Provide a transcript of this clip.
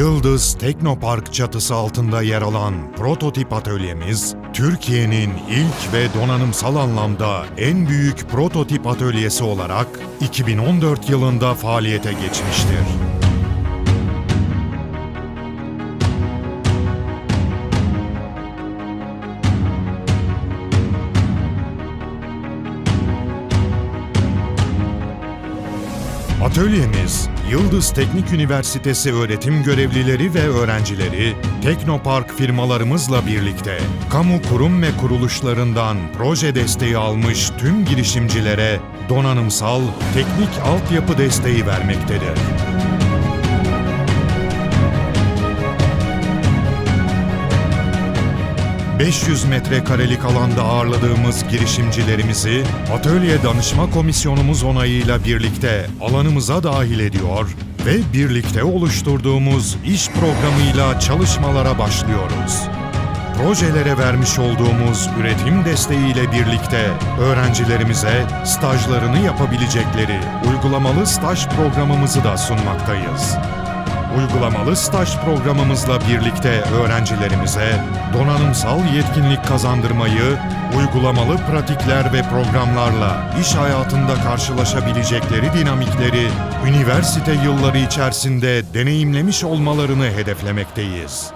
Yıldız Teknopark çatısı altında yer alan prototip atölyemiz, Türkiye'nin ilk ve donanımsal anlamda en büyük prototip atölyesi olarak 2014 yılında faaliyete geçmiştir. Atölyemiz, Yıldız Teknik Üniversitesi öğretim görevlileri ve öğrencileri, Teknopark firmalarımızla birlikte kamu kurum ve kuruluşlarından proje desteği almış tüm girişimcilere donanımsal, teknik altyapı desteği vermektedir. ...500 metrekarelik alanda ağırladığımız girişimcilerimizi... ...atölye danışma komisyonumuz onayıyla birlikte alanımıza dahil ediyor... ...ve birlikte oluşturduğumuz iş programıyla çalışmalara başlıyoruz. Projelere vermiş olduğumuz üretim desteğiyle birlikte öğrencilerimize stajlarını yapabilecekleri uygulamalı staj programımızı da sunmaktayız. Uygulamalı staj programımızla birlikte öğrencilerimize donanımsal yetkinlik kazandırmayı, uygulamalı pratikler ve programlarla iş hayatında karşılaşabilecekleri dinamikleri üniversite yılları içerisinde deneyimlemiş olmalarını hedeflemekteyiz.